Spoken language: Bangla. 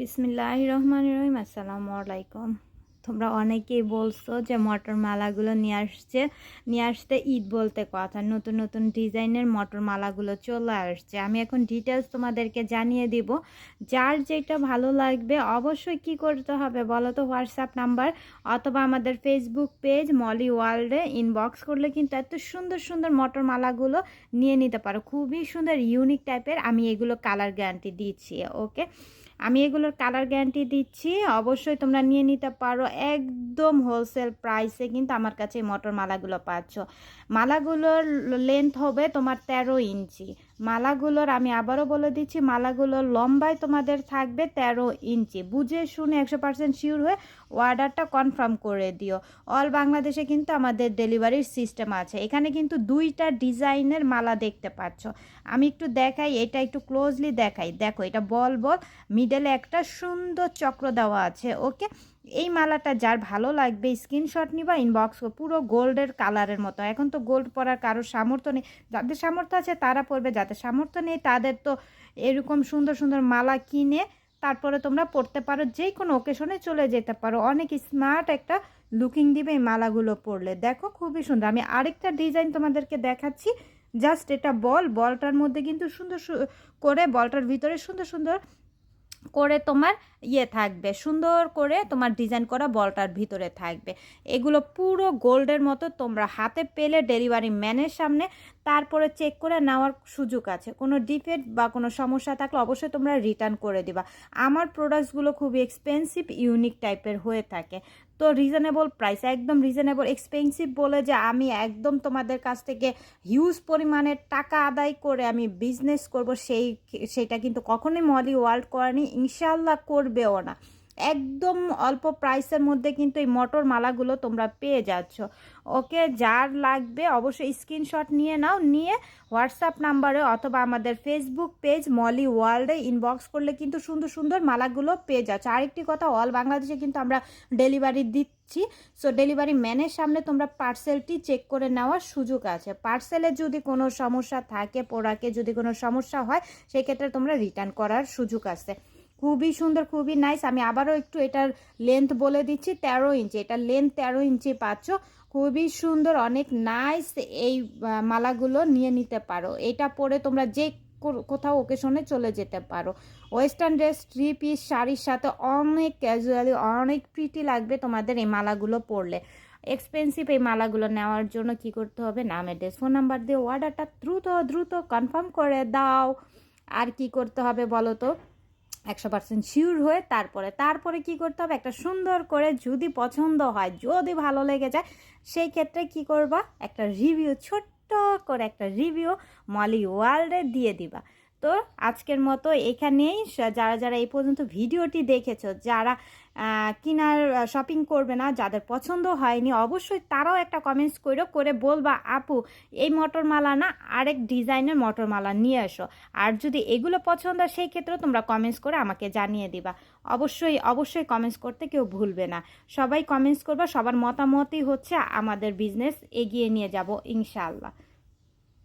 বিসমিল্লাহ রহমান রহিম আসসালামু আলাইকুম তোমরা অনেকেই বলছো যে মটর মালাগুলো নিয়ে আসছে। নিয়ে আসতে ঈদ বলতে কথা, নতুন নতুন ডিজাইনের মটর মালাগুলো চলে আসছে। আমি এখন ডিটেলস তোমাদেরকে জানিয়ে দিব। যার যেটা ভালো লাগবে অবশ্যই কি করতে হবে বলো তো? হোয়াটসঅ্যাপ নাম্বার অথবা আমাদের ফেসবুক পেজ মলি ওয়ার্ল্ডে ইনবক্স করলে কিন্তু এত সুন্দর সুন্দর মটর মালাগুলো নিয়ে নিতে পারো। খুবই সুন্দর ইউনিক টাইপের আমি এগুলো কালার গ্যারান্টি দিচ্ছি ওকে আমি এগুলোর কালার গ্যারান্টি দিচ্ছি। অবশ্যই তোমরা নিয়ে নিতে পারো। একদম হোলসেল প্রাইসে কিন্তু আমার কাছে মটর মালাগুলো পাচ্ছ। মালাগুলোর লেন্থ হবে তোমার তেরো ইঞ্চি। মালাগুলোর আমি আবারও বলে দিচ্ছি, মালাগুলোর লম্বায় তোমাদের থাকবে তেরো ইঞ্চি। বুঝে শুনে একশো পার্সেন্ট শিওর হয়ে অর্ডারটা কনফার্ম করে দিও। অল বাংলাদেশে কিন্তু আমাদের ডেলিভারির সিস্টেম আছে। এখানে কিন্তু দুইটা ডিজাইনের মালা দেখতে পাচ্ছ। আমি একটু দেখাই, এটা একটু ক্লোজলি দেখাই। দেখো, এটা বল বল মিডলে একটা সুন্দর চক্র দেওয়া আছে ওকে এই মালাটা যার ভালো লাগবে স্ক্রিনশট নিবা ইনবক্স পুরো গোল্ডের কালারের মতো। এখন তো গোল্ড পরার কারোর সামর্থ্য নেই। যাদের সামর্থ্য আছে তারা পরবে, যাদের সামর্থ্য নেই তাদের তো এরকম সুন্দর সুন্দর মালা কিনে তারপরে তোমরা পরতে পারো যে কোনো ওকেশনে চলে যেতে পারো। অনেক স্মার্ট একটা লুকিং দিবে এই মালাগুলো পরলে। দেখো খুবই সুন্দর। আমি আরেকটা ডিজাইন তোমাদেরকে দেখাচ্ছি। জাস্ট এটা বল, বলটার মধ্যে কিন্তু সুন্দর করে, বলটার ভিতরে সুন্দর সুন্দর করে তোমার ইয়ে থাকবে, সুন্দর করে তোমার ডিজাইন করা বলটার ভিতরে থাকবে। এগুলো পুরো গোল্ডের মতো তোমরা হাতে পেলে ডেলিভারি ম্যানের সামনে তারপরে চেক করে নেওয়ার সুযোগ আছে। কোনো ডিফেক্ট বা কোনো সমস্যা থাকলে অবশ্যই তোমরা রিটার্ন করে দিবা। আমার প্রোডাক্টসগুলো খুবই এক্সপেন্সিভ ইউনিক টাইপের হয়ে থাকে। তো রিজনেবল প্রাইস একদম রিজনেবল এক্সপেন্সিভ বলে যে আমি একদম তোমাদের কাছ থেকে হিউজ পরিমাণের টাকা আদায় করে আমি বিজনেস করব, সেই, সেটা কিন্তু কখনোই মলি ওয়ার্ল্ড করেনি ইনশাল্লাহ করবেও না। একদম অল্প প্রাইসের মধ্যে কিন্তু এই মটর মালাগুলো তোমরা পেয়ে যাচ্ছ। ওকে, যার লাগবে অবশ্যই স্ক্রিনশট নিয়ে নাও, নিয়ে হোয়াটসঅ্যাপ নাম্বারে অথবা আমাদের ফেসবুক পেজ মলি ওয়ার্ল্ডে ইনবক্স করলে কিন্তু সুন্দর সুন্দর মালাগুলো পেয়ে যাচ্ছ। আরেকটি কথা, অল বাংলাদেশে কিন্তু আমরা ডেলিভারি দিচ্ছি। সো ডেলিভারি ম্যানের সামনে তোমরা পার্সেলটি চেক করে নেওয়ার সুযোগ আছে। পার্সেলে যদি কোনো সমস্যা থাকে পোড়াকে যদি কোনো সমস্যা হয়, সেক্ষেত্রে তোমরা রিটার্ন করার সুযোগ আছে। খুবই সুন্দর, খুবই নাইস আমি আবারও একটু এটার লেন্থ বলে দিচ্ছি, তেরো ইঞ্চি এটা লেন্থ তেরো ইঞ্চি পাচ্ছ। খুবই সুন্দর, অনেক নাইস এই মালাগুলো নিয়ে নিতে পারো। এটা পরে তোমরা যে কোথাও ওকেশনে চলে যেতে পারো। ওয়েস্টার্ন ড্রেস থ্রি পিস শাড়ির সাথে অনেক ক্যাজুয়ালি অনেক প্রিটি লাগবে তোমাদের এই মালাগুলো পরলে। এক্সপেন্সিভ এই মালাগুলো নেওয়ার জন্য কি করতে হবে? নামের ড্রেস ফোন নাম্বার দিয়ে অর্ডারটা দ্রুত দ্রুত কনফার্ম করে দাও। আর কি করতে হবে বলো তো? একশো পার্সেন্ট শিওর হয়ে তারপরে তারপরে কি করতে হবে? একটা সুন্দর করে যদি পছন্দ হয়, যদি ভালো লেগে যায়, সেই ক্ষেত্রে কি করবা? একটা রিভিউ ছোট্ট করে একটা রিভিউ মলি ওয়ার্ল্ডে দিয়ে দিবা। তো আজকের মতো এখানেই। যারা যারা এই পর্যন্ত ভিডিওটি দেখেছ, যারা কিনার শপিং করবে না, যাদের পছন্দ হয়নি, অবশ্যই তারাও একটা কমেন্টস করো করে বলবা, আপু, এই মটরমালা না আরেক ডিজাইনের মটরমালা নিয়ে আসো আর যদি এগুলো পছন্দ হয়, সেই ক্ষেত্রে তোমরা কমেন্টস করে আমাকে জানিয়ে দিবা। অবশ্যই অবশ্যই কমেন্টস করতে কেউ ভুলবে না। সবাই কমেন্টস করবা, সবার মতামতই হচ্ছে আমাদের বিজনেস এগিয়ে নিয়ে যাব, ইনশাআল্লাহ।